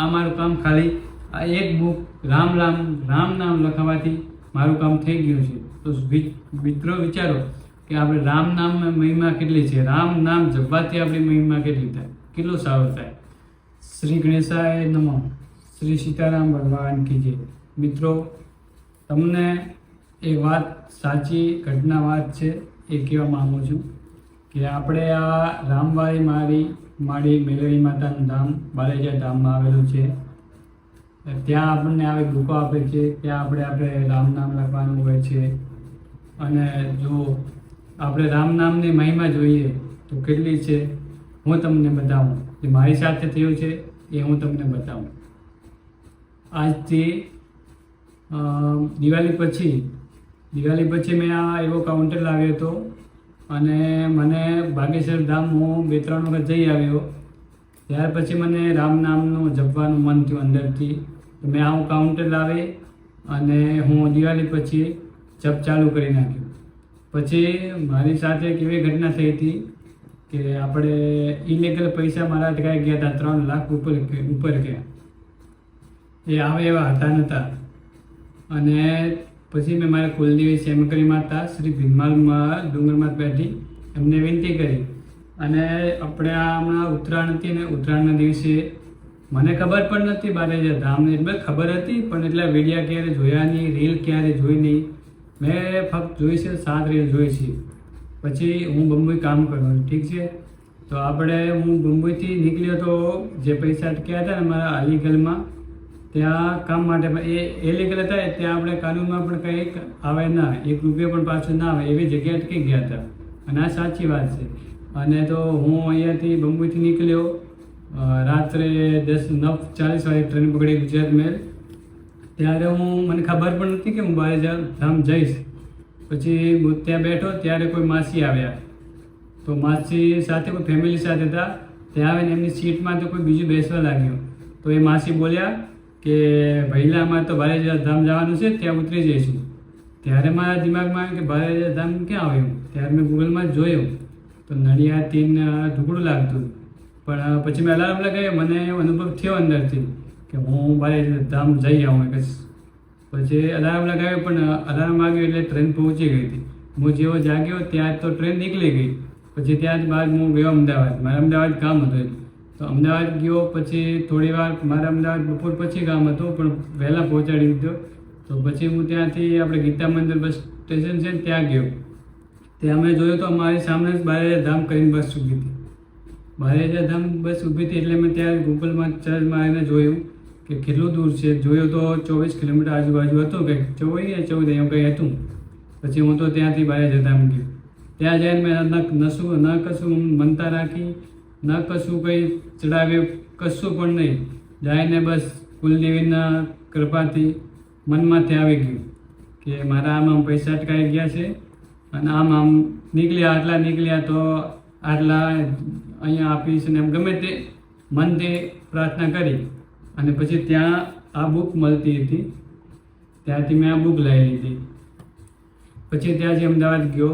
આ મારું કામ ખાલી આ એક બુક રામ રામ રામ નામ લખાવાથી મારું કામ થઈ ગયું છે. તો મિત્રો વિચારો કે આપણે રામ નામ મહિમા કેટલી છે? રામ નામ જપવાથી આપણી મહિમા કેટલી થાય? કેટલું સારું થાય? શ્રી ગણેશાય નમો. શ્રી સીતારામ ભગવાન કી જય. મિત્રો, તમને એ વાત સાચી, ઘટના વાત છે એ કહેવા માગું છું. કે આપણે આ રામવાળી મારી મારી મેલડી માતાનું ધામ, બાલેજા ધામમાં આવેલું છે. ત્યાં આપણને આવી બુકો આપે છે ત્યાં આપણે આપણે રામ નામ લખવાનું હોય છે. અને જો આપણે રામ નામની મહિમા જોઈએ તો કેટલી છે, હું તમને બતાવું. જે મારી સાથે થયું છે, એ હું તમને બતાવું. આજથી દિવાળી પછી દિવાળી પછી મેં આ એવો કાઉન્ટર લાવ્યો હતો અને મને બાગેશ્વર ધામ હું બે ત્રણ વખત જઈ આવ્યો. ત્યાર પછી મને રામ નામનું જપવાનું મન થયું અંદરથી. મેં આવું કાઉન્ટર લાવી અને હું દિવાળી પછી જપ ચાલુ કરી નાખ્યું. પછી મારી સાથે એક એવી ઘટના થઈ હતી કે આપણે ઇલીગલ પૈસા મારા અટકાઈ ગયા હતા ત્રણ લાખ ઉપર ઉપર ગયા. એ આવે એવા હતા નહોતા અને પછી મેં મારા કુલદેવી સેમકરી માતા શ્રી ભીમાલમાં ડુંગરમાં બેઠી. એમને વિનંતી કરી. અને આપણે હમણાં ઉત્તરાયણ હતી ને ઉત્તરાયણના દિવસે મને ખબર પણ નથી બારે જે ધામની એટલે ખબર હતી, પણ એટલા વિડીયા ક્યારે જોયા નહીં, રીલ ક્યારે જોઈ નહીં. મેં ફક્ત જોઈ છે, સાત રીલ જોઈ છે. પછી હું બંબઈ કામ કરું ઠીક છે? તો આપણે હું બંબઈથી નીકળ્યો તો જે પૈસા અટક્યા હતા ને મારા અલીગઢમાં ત્યાં કામ માટે પણ એ ઇલીગલ હતા ત્યાં આપણે કાનૂનમાં પણ કંઈક આવે ના એક રૂપિયો પણ પાછો ના આવે, એવી જગ્યાએ અટકી ગયા હતા. અને આ સાચી વાત છે. અને તો હું અહીંયાથી બંબઈથી નીકળ્યો રાત્રે દસ, નવ, ચાલીસ વાગે ટ્રેન પકડી ગુજરાત મેલ. ત્યારે હું, મને ખબર પણ નથી કે હું બારે ધામ જઈશ. પછી હું ત્યાં બેઠો, ત્યારે કોઈ માસી આવ્યા. તો માસી સાથે કોઈ ફેમિલી સાથે હતા. ત્યાં આવીને એમની સીટમાં તો કોઈ બીજું બેસવા લાગ્યું. તો એ માસી બોલ્યા કે ભૈલામાં તો ભારેજા ધામ જવાનું છે, ત્યાં ઉતરી જઈશું. ત્યારે મારા દિમાગમાં આવ્યું કે ભારેજા ધામ ક્યાં આવ્યું ત્યારે મેં ગૂગલમાં જોયું. તો નડિયાદ તીન ઢુકડું લાગતું. પણ પછી મેં અલાર્મ લગાવ્યો, મને અનુભવ થયો અંદરથી કે હું ભારેજા ધામ જઈ આવું એક પછી અલાર્મ લગાવ્યો, પણ અલાર્મ વાગ્યો એટલે ટ્રેન પહોંચી ગઈ હતી. હું જેવો જાગ્યો, ત્યાં તો ટ્રેન નીકળી ગઈ. પછી ત્યાં જ બાદ હું ગયો અમદાવાદ. મારે અમદાવાદ કામ હતું. તો અમદાવાદ ગયો પછી થોડી વાર મારે અમદાવાદ બપોર પછી કામ હતું, પણ વહેલા પહોંચાડી દીધો. તો પછી હું ત્યાંથી આપણે ગીતા મંદિર બસ સ્ટેશન છે ને ત્યાં ગયો. ત્યાં અમે જોયું તો અમારી સામે જ બારે ધામ કરીને બસ ઊભી હતી. બારેજા ધામ બસ ઊભી હતી એટલે મેં ત્યાં ગૂગલમાં સર્ચ મારીને જોયું કે કેટલું દૂર છે. જોયું તો ચોવીસ કિલોમીટર આજુબાજુ હતું કંઈક. ચોવીસ યા ચૌદ એમ કંઈ હતું. પછી હું તો ત્યાંથી બારેજા ધામ ગયો. ત્યાં જઈને મેં ન નશું ન કશું મનતા રાખી. ન કશું કંઈ ચડાવ્યું કશું પણ નહીં. જઈને બસ કુલદેવીના કૃપાથી મનમાંથી આવી ગયું કે મારા આમ આમ પૈસા અટકાઈ ગયા છે અને આમ આમ નીકળ્યા, આટલા નીકળ્યા તો આટલા અહીંયા આપીશ ને એમ ગમે તે મનથી પ્રાર્થના કરી અને પછી ત્યાં આ બુક મળતી હતી. ત્યાંથી મેં આ બુક લઈ લીધી. પછી ત્યાંથી અમદાવાદ ગયો,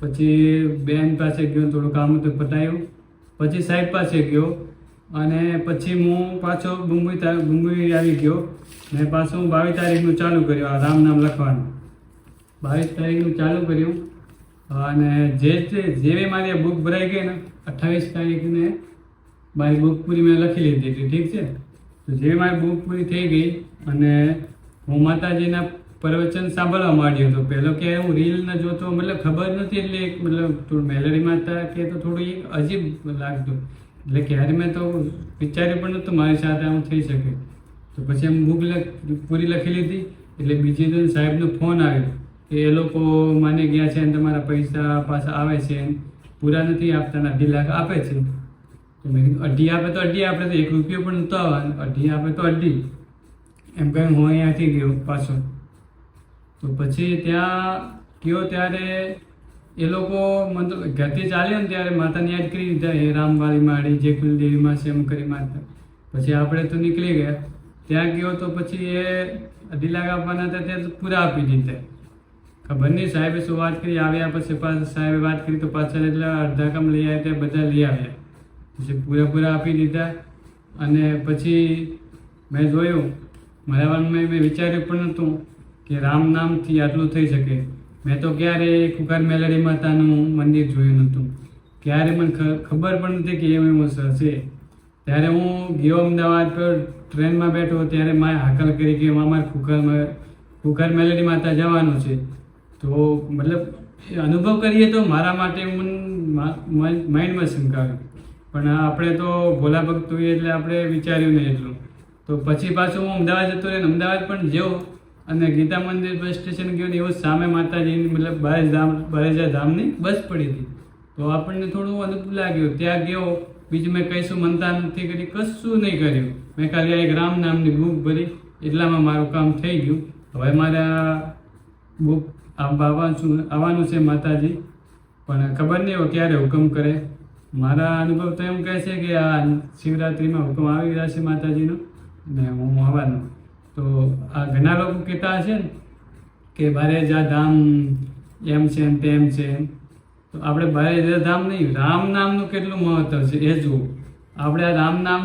પછી બેન પાસે ગયો, થોડું કામ હતું પતાવ્યું પછી સાહેબ પાસે ગયો અને પછી હું પાછો બુંબઈ તા- આવી ગયો ને પાછું હું બાવીસ તારીખનું ચાલુ કર્યું, આ રામ નામ લખવાનું. બાવીસ તારીખનું ચાલુ કર્યું અને જે જેવી મારી બુક ભરાઈ ગઈ ને, અઠ્ઠાવીસ તારીખને મારી બુક પૂરી મેં લખી લીધી હતી, ઠીક છે? તો જેવી મારી બુક પૂરી થઈ ગઈ અને હું માતાજીના પ્રવચન સાંભળવા માંડ્યો હતો. પહેલો કે હું રીલ ન જોતો, મતલબ ખબર નથી એટલે એક મતલબ થોડું મેલરીમાં હતા કે તો થોડું એક અજીબ લાગતું. એટલે ક્યારે મેં તો વિચાર્યું પણ નહોતું મારી સાથે આમ થઈ શકે. તો પછી એમ બુક પૂરી લખી લીધી. એટલે બીજી દિન સાહેબનો ફોન આવ્યો કે એ લોકો માને ગયા છે અને તમારા પૈસા પાછા આવે છે. પૂરા નથી આપતા અઢી લાખ આપે છે. તો મેં કીધું, અઢી આપે તો અઢી, આપણે તો એક રૂપિયો પણ નહોતો આવવાનો અઢી આપે તો અઢી. એમ કહી હું અહીંયાથી ગયો પાછો. તો પછી ત્યાં ગયો ત્યારે એ લોકો મતલબ ઘરથી ચાલ્યો ને ત્યારે માતાને યાદ કરી દીધા હે રામવાળી માળી જે કુલદેવીમાં છે એમ કરી માતા પછી આપણે તો નીકળી ગયા. ત્યાં ગયો તો પછી એ અઢી લાખ આપવાના હતા, ત્યાં પૂરા આપી દીધા. ખબર નહીં, સાહેબે શું વાત કરી? આવ્યા પછી પાછા સાહેબે વાત કરી તો પાછળ એટલે અડધા કામ લઈ આવ્યા, ત્યાં બધા લઈ આવ્યા. પછી પૂરા પૂરા આપી દીધા. અને પછી મેં જોયું મારા મનમાં મેં વિચાર્યું પણ નહોતું. કે રામ નામથી આટલું થઈ શકે. મેં તો ક્યારે કુકાર મેલડી માતાનું મંદિર જોયું નહોતું. ક્યારે મને ખબર પણ નથી કે એમ એવું છે ત્યારે હું ગયો અમદાવાદ પર ટ્રેનમાં બેઠો, ત્યારે મારે હાકલ કરી કે મામા કુકરમાં કુકર મેલેડી માતા જવાનું છે. તો મતલબ અનુભવ કરીએ તો મારા માટે મન માઇન્ડમાં શંકાવે પણ આપણે તો ભોલા ભક્ત હોઈએ એટલે આપણે વિચાર્યું નહીં એટલું. તો પછી પાછું હું અમદાવાદ જતો રહ્યો અમદાવાદ પણ જેવો અને ગીતા મંદિર બસ સ્ટેશન ગયો ને એવું સામે માતાજીની મતલબ બારેજ ધામ બારેજા ધામની બસ પડી હતી. તો આપણને થોડું અદભુત લાગ્યું. ત્યાં ગયો. બીજું મેં કહીશું મનતા નથી કરી કશું નહીં કર્યું. મેં ખાલી એક રામ નામની બુક ભરી. એટલામાં મારું કામ થઈ ગયું. હવે મારા બુક આવવાનું આવવાનું છે માતાજી. પણ ખબર નહીં હવે ક્યારે હુકમ કરે. મારા અનુભવ તો એમ કહે છે કે આ શિવરાત્રિમાં હુકમ આવી રહ્યા છે માતાજીનો. ને હું આવવાનો તો આ ઘણા લોકો કહેતા હશે ને કે બારેજા ધામ એમ છે ને તેમ છે. તો આપણે બારેજા ધામ નહીં, રામ નામનું કેટલું મહત્વ છે એ જુઓ. આપણે આ રામ નામ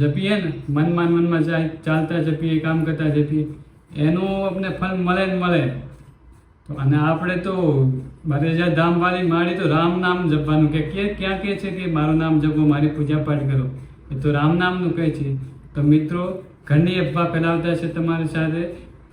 જપીએ ને, મનમાં મનમાં ચાલતા જપીએ, કામ કરતા જપીએ, એનું આપણે ફળ મળે ને મળે. તો અને આપણે તો બારેજા ધામ વાળી માળી તો રામ નામ જપવાનું કે ક્યાં કહે છે કે મારું નામ જપો, મારી પૂજા પાઠ કરો. એ તો રામ નામનું કહે છે. તો મિત્રો ઘણી અફવા ફેલાવતા છે તમારી સાથે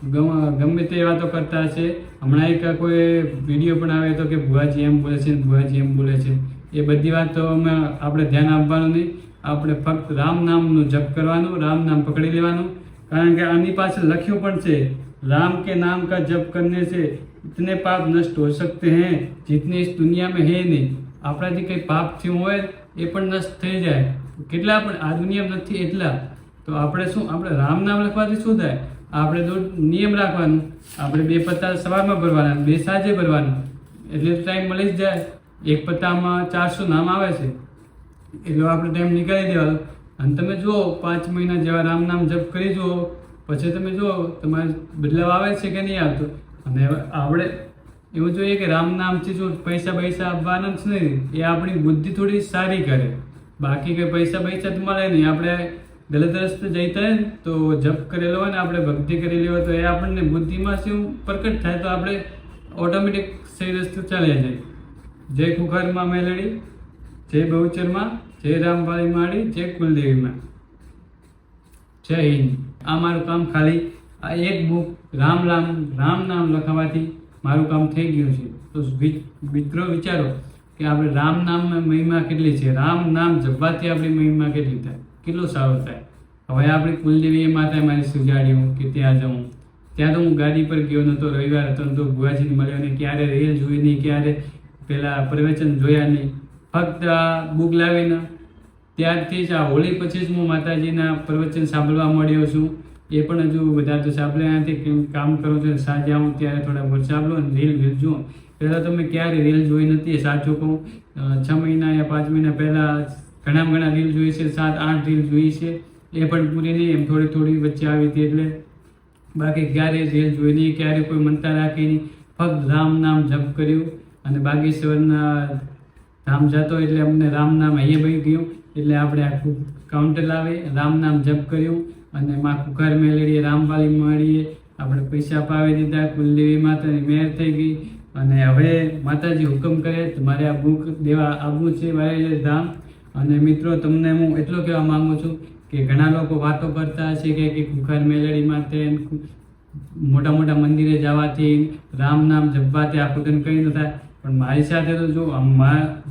ગમ- ગમે તે વાતો કરતા છે હમણાં એક કોઈ વિડીયો પણ આવે તો કે ભુવાજી એમ બોલે છે ને ભુવાજી એમ બોલે છે એ બધી વાતોમાં આપણે ધ્યાન આપવાનું નહીં આપણે ફક્ત રામ નામનું જપ કરવાનું રામ નામ પકડી લેવાનું કારણ કે આની પાછળ લખ્યું પણ છે राम के नाम का जप करने से इतने पाप नष्ट हो सकते हैं जितने इस दुनिया में है नहीं આપણાથી કંઈ પાપ થયું હોય એ પણ નષ્ટ થઈ જાય કેટલા પણ આ દુનિયામાં નથી એટલા તો આપણે શું, આપણે રામ નામ લખવાથી શું થાય? આપણે તો નિયમ રાખવાનું, આપણે બે પત્તા સવારમાં ભરવાના, બે સાંજે ભરવાના, એટલે ટાઈમ મળી જ જાય. એક પત્તામાં ચારસો નામ આવે છે. એટલો આપણે ટાઈમ નીકાળી દેવાનો. અને તમે જુઓ, પાંચ મહિના જેવા રામ નામ જપ કરી જુઓ, પછી તમે જુઓ, તમારે બદલાવ આવે છે કે નહીં આવતો? અને આપણે એવું જોઈએ કે રામ નામથી જો પૈસા પૈસા આપવાના જ નહીં. એ આપણી બુદ્ધિ થોડી સારી કરે. બાકી કંઈ પૈસા પૈસા તો મળે નહીં. આપણે ગલત રસ્તે જઈતા હોય તો જપ કરેલો હોય ને આપણે ભક્તિ કરેલી હોય તો એ આપણને બુદ્ધિમાં શું પ્રકટ થાય તો આપણે ઓટોમેટિક સહી રસ્તે ચાલ્યા જાય. જય ખુખારમાં મેલડી, જય બહુચરમાં, જય રામવાળી માળી, જય કુલદેવીમાં. જય હિન્દ. આ મારું કામ ખાલી, આ એક બુક રામ રામ રામ નામ લખાવાથી મારું કામ થઈ ગયું છે. તો મિત્રો વિચારો કે આપણે રામ નામમાં મહિમા કેટલી છે? રામ નામ જપવાથી આપણી મહિમા કેટલી થાય? કેટલો સારું થાય. હવે આપણે કુલદેવી માતા મારી સુજાડ્યું કે ત્યાં જાઉં. ત્યાં તો હું ગાડી પર ગયો નહોતો રવિવાર હતો તો ગુવાજીને મળ્યો ને ક્યારે રેલ જોઈ નહીં, ક્યારે પેલા પ્રવચન જોયા નહીં. ફક્ત બુક લાવીને ત્યારથી જ આ હોળી પછી જ હું માતાજીના પ્રવચન સાંભળવા મળ્યો છું. એ પણ હજુ બધા તો સાંભળ્યા નથી કેમ કરું છું? સાંજે આવું, ત્યારે થોડા બહુ સાંભળો અને રીલ રીલ જુઓ પહેલાં તો મેં ક્યારે રીલ જોઈ નથી સાચું કહું. છ મહિના યા પાંચ મહિના પહેલાં ઘણા ઘણા રીલ જોઈ છે, સાત, આઠ રીલ જોઈ છે. એ પણ પૂરી નહીં, એમ થોડી થોડી વચ્ચે આવી હતી એટલે બાકી ક્યારે રીલ જોઈ નહીં, ક્યારે કોઈ મનતા રાખી નહીં. ફક્ત રામ નામ જપ કર્યું અને બાગેશ્વરના ધામ જતો એટલે અમને રામ નામ અહીંયા બની ગયું. એટલે આપણે આખું કાઉન્ટર લાવી, રામ નામ જપ કર્યું અને માં કુકાર મેળવીએ રામવાલી મળીએ આપણે પૈસા પાવી દીધા, કુલદેવી માતાની મેર થઈ ગઈ. અને હવે માતાજી હુકમ કરે, તમારે મારે આ બુક દેવા આવવું છે વાયેલે ધામ. અને મિત્રો, તમને હું એટલો કહેવા માગું છું કે ઘણા લોકો વાતો કરતા હશે કે કુખાર મેલડી માટે મોટા મોટા મંદિરે જવાથી, રામ નામ જપવાથી આખું દિન કંઈ ન થાય. પણ મારી સાથે તો જો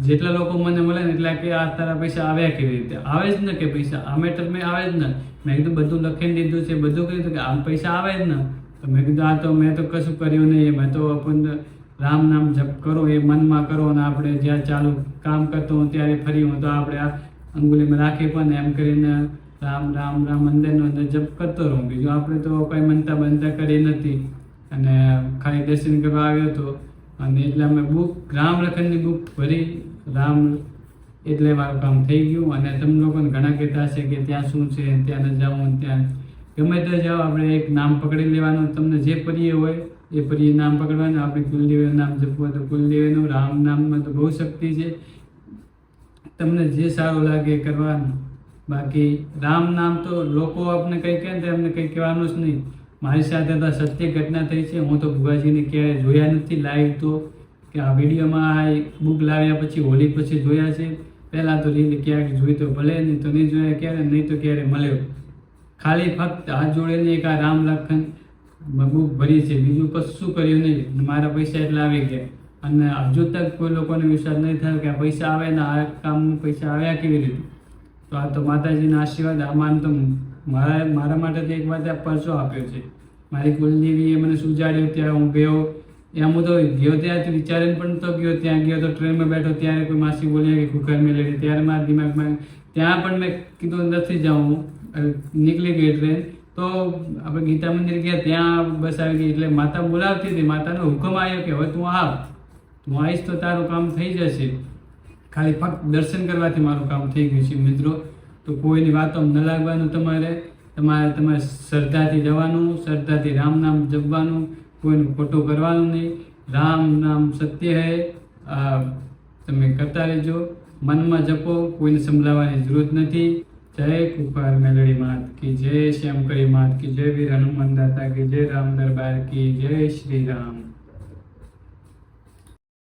જેટલા લોકો મને મળે ને એટલા કે આ તારા પૈસા આવ્યા કેવી રીતે? આવે જ ને કે પૈસા? આ મેટર મેં આવે જ ને. મેં કીધું બધું લખીને દીધું છે, બધું કહ્યું કે આમ પૈસા આવે જ ને. તો મેં કીધું, આ તો મેં તો કશું કર્યું નહીં. મેં તો આપણને રામ નામ જપ કરો, એ મનમાં કરો અને આપણે જ્યાં ચાલુ કામ કરતો હું ત્યારે ફરી હું તો આપણે આ અંગુલીમાં રાખી પણ એમ કરીને રામ રામ રામ અંદરનો અંદર જપ કરતો રહું. બીજું આપણે તો કંઈ મનતા બનતા કરી નથી. અને ખાલી દર્શન કરવા આવ્યો હતો અને એટલે અમે બુક, રામ લખનની બુક ભરી, રામ એટલે મારું કામ થઈ ગયું. અને તમે લોકોને ઘણા કહેતા હશે કે ત્યાં શું છે, ત્યાં ન જાઉં ત્યાં ગમે તે જાઓ, આપણે એક નામ પકડી લેવાનું. તમને જે પ્રિય હોય એ પ્રિય નામ પકડવાનું, આપણે કુલદેવીનું નામ જપવું તો કુલદેવીનું રામ નામમાં તો બહુ શક્તિ છે. તમને જે સારું લાગે કરવાનું. બાકી રામ નામ તો લોકો આપણે કંઈ કહે તો એમને કંઈ કહેવાનું જ નહીં. મારી સાથે તો સત્ય ઘટના થઈ છે, હું તો ભુવાજીને ક્યારેય જોયા નથી લાઈવ તો. કે આ વિડીયોમાં આ બુક લાવ્યા પછી હોલી પછી જોયા છે. પહેલાં તો રીલ ક્યાંક જોઈ તો ભલે, નહીં તો નહીં જોયા, ક્યારે, નહીં તો ક્યારે મળ્યો. ખાલી ફક્ત હાથ જોડેને એક આ રામ લખન બુક ભરી છે. બીજું કશું કર્યું નહીં. મારા પૈસા એટલા આવી ગયા. અને હજુ તક કોઈ લોકોને વિશ્વાસ નહીં થયો કે આ પૈસા આવે ને આ કામનું પૈસા આવ્યા કેવી રીતે? તો આ તો માતાજીના આશીર્વાદ આમાં તો મારા મારા માટે તો એક વાત પરસો આપ્યો છે. મારી કુલદેવીએ મને સુજાડ્યો ત્યારે હું ગયો. એમ હું તો ગયો ત્યાંથી વિચારીને પણ તો ગયો. ત્યાં ગયો તો ટ્રેનમાં બેઠો. ત્યારે કોઈ માસી બોલ્યા કે કુકર મેં લેડી ત્યારે મારા દિમાગમાં, ત્યાં પણ મેં કીધું, નથી જાઉં. નીકળી ગઈ ટ્રેન. તો આપણે ગીતા મંદિર ગયા, ત્યાં બસ આવી ગઈ. એટલે માતા બોલાવતી હતી. માતાનો હુકમ આવ્યો કે હવે તું આવ. તું આવીશ તો તારું કામ થઈ જશે. ખાલી ફક્ત દર્શન કરવાથી મારું કામ થઈ ગયું છે મિત્રો. તો કોઈની વાતો ન લાગવાનું તમારે. તમારે તમારે શ્રદ્ધાથી જવાનું, શ્રદ્ધાથી રામ નામ જપવાનું, કોઈનું ખોટું કરવાનું નહીં. રામ નામ સત્ય હૈ. તમે કરતા રહેજો. મનમાં જપો, કોઈને સંભળાવવાની જરૂરત નથી. જય કુફાર મેલડી માત કી જય શ્યામકરી માત કી જય વીર હનુમાન દાતા કી જય રામ દરબાર કી જય શ્રી રામ.